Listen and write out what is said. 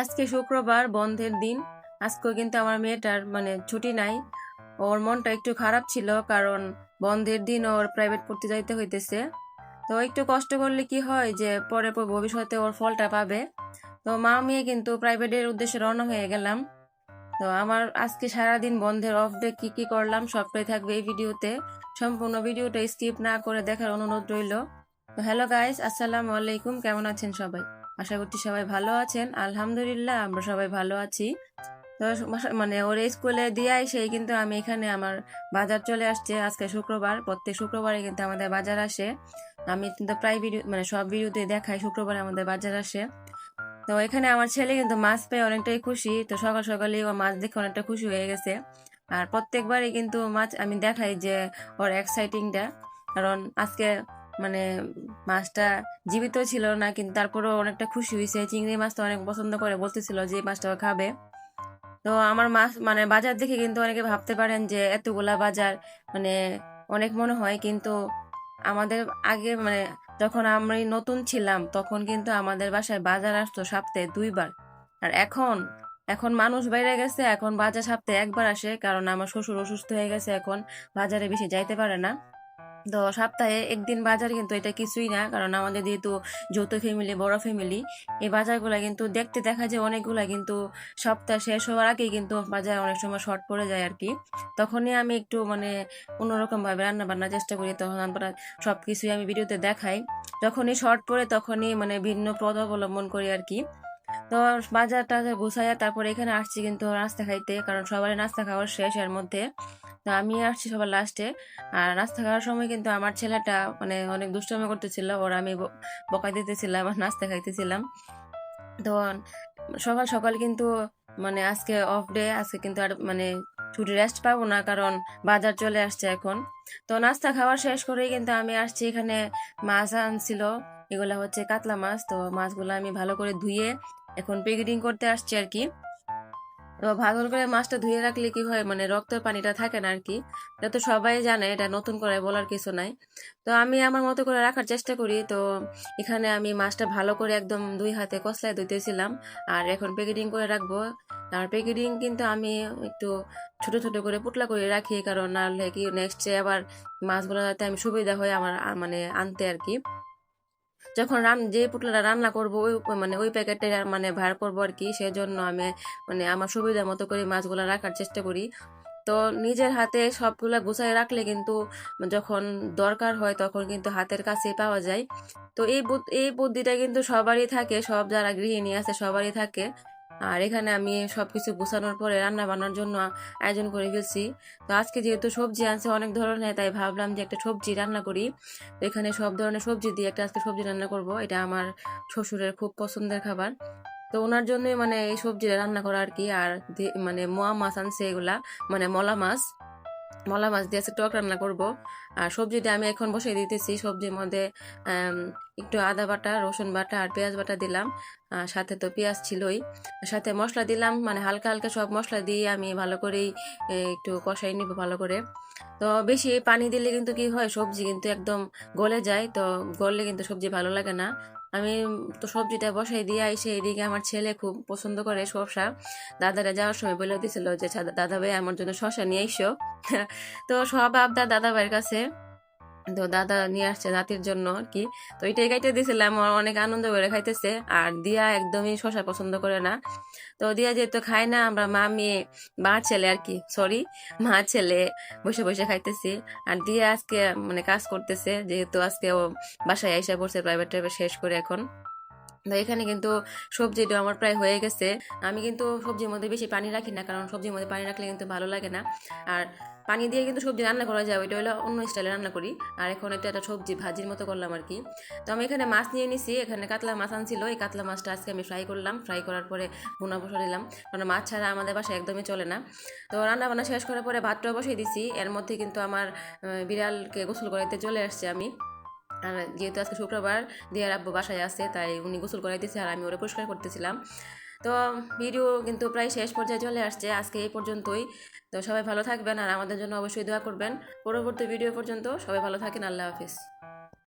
আজকে শুক্রবার, বন্ধের দিন। আজকেও কিন্তু আমার মেয়েটার মানে ছুটি নাই। ওর মনটা একটু খারাপ ছিল কারণ বন্ধের দিন ওর প্রাইভেট পড়তে যাইতে হইতেছে। তো একটু কষ্ট করলে কি হয় যে পরে পর ভবিষ্যতে ওর ফলটা পাবে। তো মা মেয়ে কিন্তু প্রাইভেটের উদ্দেশ্যে রওনা হয়ে গেলাম। তো আমার আজকে সারাদিন বন্ধের অফ ডে কি কি করলাম সবটাই থাকবে এই ভিডিওতে। সম্পূর্ণ ভিডিওটা স্কিপ না করে দেখার অনুরোধ রইল। তো হ্যালো গাইস আসসালামু আলাইকুম, কেমন আছেন সবাই? আশা করছি সবাই ভালো আছেন। আলহামদুলিল্লাহ, আমরা সবাই ভালো আছি। তো মানে ওর স্কুলে দিয়ে সেই কিন্তু আমি এখানে আমার বাজার চলে আসছে আজকে শুক্রবার, প্রত্যেক শুক্রবারে কিন্তু আমাদের বাজার আসে। আমি কিন্তু প্রায় ভিডিও মানে সব ভিডিওতে দেখাই শুক্রবারে আমাদের বাজার আসে। তো এখানে আমার ছেলে কিন্তু মাছ পেয়ে অনেকটাই খুশি। তো সকাল সকালে ও মাছ দেখে অনেকটা খুশি হয়ে গেছে। আর প্রত্যেকবারই কিন্তু মাছ আমি দেখাই যে ওর এক্সাইটিংটা কারণ আজকে মানে মাছটা জীবিত ছিল না, কিন্তু তারপরেও অনেকটা খুশি হয়েছে। চিংড়ি মাছটা অনেক পছন্দ করে, বলতেছিল যে এই মাছটাও খাবে। তো আমার মাছ মানে বাজার দেখে কিন্তু অনেকে ভাবতে পারেন যে এতগুলা বাজার মানে অনেক মনে হয়, কিন্তু আমাদের আগে মানে যখন আমি নতুন ছিলাম, তখন কিন্তু আমাদের বাসায় বাজার আসতো সপ্তাহে দুইবার। আর এখন এখন মানুষ বাইরে গেছে, এখন বাজার সপ্তাহে একবার আসে, কারণ আমার শ্বশুর অসুস্থ হয়ে গেছে, এখন বাজারে বেশি যাইতে পারে না। তো সপ্তাহে একদিন বাজার কিন্তু এটা কিছুই না, কারণ আমাদের যেহেতু যৌথ ফ্যামিলি বড় ফ্যামিলি এই বাজারগুলো কিন্তু দেখতে দেখা যায় অনেকগুলা কিন্তু সপ্তাহ শেষ হওয়ার আগেই কিন্তু বাজার অনেক সময় শর্ট পড়ে যায় আর কি তখনই আমি একটু মানে অন্যরকম ভাবে রান্না বান্নার চেষ্টা করি, তখন আমরা সব কিছুই আমি ভিডিওতে দেখাই। যখনই শর্ট পড়ে তখনই মানে ভিন্ন পথ অবলম্বন করি আর কি তো বাজার টাজার গুছাইয়া তারপরে এখানে আসছি কিন্তু নাস্তা খাইতে, কারণ সবারই নাস্তা খাওয়ার শেষ এর মধ্যে। তো আমি আসছি সবার লাস্টে আর নাস্তা খাওয়ার সময় কিন্তু আমার ছেলেটা মানে অনেক দুষ্টমি করতেছিল। ওর আমি বকা দিতেছিলাম আর নাস্তা খাইতেছিলাম। তো সকাল সকাল কিন্তু মানে আজকে অফ ডে আজকে কিন্তু আর মানে ছুটি রেস্ট পাবো না কারণ বাজার চলে আসছে এখন। তো নাস্তা খাওয়ার শেষ করেই কিন্তু আমি আসছি এখানে মাছ আনছিল। এগুলা হচ্ছে কাতলা মাছ। তো মাছগুলো আমি ভালো করে ধুয়ে এখন প্যাকেটিং করতে আসছি আর কি। ভালো করে মাছটা ধুয়ে রাখলে কি হয় মানে রক্তের পানিটা থাকে না আর কি এটা তো সবাই জানে, এটা নতুন করে বলার কিছু নাই। তো আমি আমার মতো করে রাখার চেষ্টা করি। তো এখানে আমি মাছটা ভালো করে একদম দুই হাতে কষলায় ধুইতেছিলাম আর এখন প্যাকেটিং করে রাখব। আর প্যাকেটিং কিন্তু আমি একটু ছোট ছোট করে পুটলা করে রাখি, কারণ নাহলে কি নেক্সট আবার মাছগুলো যাতে আমি সুবিধা হয় আমার মানে আনতে আর কি যখন রান, যে পুটলাটা রান্না করব, ওই মানে ওই প্যাকেটে মানে ভার করব আর কি, সেজন্য আমি মানে আমার সুবিধা মতো করে মাছগুলো রাখার চেষ্টা করি। তো নিজের হাতে সবগুলো গুছাই রাখলে কিন্তু যখন দরকার হয় তখন কিন্তু হাতের কাছে পাওয়া যায়। তো এই এই বুদ্ধিটা কিন্তু সবারই থাকে, সব যারা গৃহিণী আছে সবারই থাকে। আর এখানে আমি সবকিছু গোছানোর পরে রান্না বান্নার জন্য আয়োজন করে ফেলছি। তো আজকে যেহেতু সবজি আনছে অনেক ধরনের, তাই ভাবলাম যে একটা সবজি রান্না করি। তো এখানে সব ধরনের সবজি দিয়ে একটা আজকে সবজি রান্না করব। এটা আমার শ্বশুরের খুব পছন্দের খাবার। তো ওনার জন্যই মানে এই সবজিটা রান্না করা আর কি। আর মানে মোয়া মাছ আনছে এগুলা মানে মলা মাছ। মলা মাছ দিয়ে টক রান্না করব। আর সবজিটা আমি এখন বসিয়ে দিতেছি। সবজির মধ্যে একটু আদা বাটা, রসুন বাটা আর পেঁয়াজ বাটা দিলাম। সাথে তো পেঁয়াজ ছিলই। সাথে মশলা দিলাম। মানে হালকা হালকা সব মশলা দিয়ে আমি ভালো করেই একটু কষাই নিব ভালো করে। তো বেশি পানি দিলে কিন্তু কি হয়, সবজি কিন্তু একদম গলে যায়। তো গললে কিন্তু সবজি ভালো লাগে না। আমি তো সবজিটা বসাই দিয়ে আইসে এদিকে আমার ছেলে খুব পছন্দ করে শসা। দাদারা যাওয়ার সময় বলে দিছিল যে দাদা ভাই, আমার জন্য শসা নিয়ে আইসো। তো সব আবদার দাদা ভাইয়ের কাছে। তো দাদা নিয়ে আসছে নাতির জন্য আর কি তো এটাই খাইতে দিয়েছিলাম অনেক আনন্দ করে খাইতেছে। আর দিয়া একদমই শশা পছন্দ করে না। তো দিয়া যেহেতু খায় না, আমরা মা মেয়ে মা ছেলে আর কি সরি মা ছেলে বসে বসে খাইতেছি। আর দিয়া আজকে মানে কাজ করতেছে, যেহেতু আজকে ও বাসায় এসে পড়ছে প্রাইভেট টাইভেট শেষ করে এখন। এখানে কিন্তু সবজিটা আমার প্রায় হয়ে গেছে। আমি কিন্তু সবজির মধ্যে বেশি পানি রাখি না, কারণ সবজির মধ্যে পানি রাখলে কিন্তু ভালো লাগে না। আর পানি দিয়ে কিন্তু সবজি রান্না করা যায়, ওইটা হলো অন্য স্টাইলে রান্না করি। আর এখন এটা একটা সবজি ভাজির মতো করলাম আর কি। তো আমি এখানে মাছ নিয়ে নিছি, এখানে কাতলা মাছ আনছিল, এই কাতলা মাছটা আজকে আমি ফ্রাই করলাম। ফ্রাই করার পরে ভুনা বসে দিলাম, কারণ মাছ ছাড়া আমাদের বাসায় একদমই চলে না। তো রান্না বান্না শেষ করার পরে ভাতটাও বসিয়ে দিছি, এর মধ্যে কিন্তু আমার বিড়ালকে গোসল করাইতে চলে আসছে আমি। আর যেহেতু আজকে শুক্রবার দিয়ে আব্বু বাসায় আছে, তাই উনি গোসল করাইতেছে আর আমি ওরা পরিষ্কার করতেছিলাম। তো ভিডিও কিন্তু প্রায় শেষ পর্যায়ে চলে আসছে, আজকে এই পর্যন্তই। তো সবাই ভালো থাকবেন আর আমাদের জন্য অবশ্যই দোয়া করবেন। পরবর্তী ভিডিও পর্যন্ত সবাই ভালো থাকেন, আল্লাহ হাফিজ।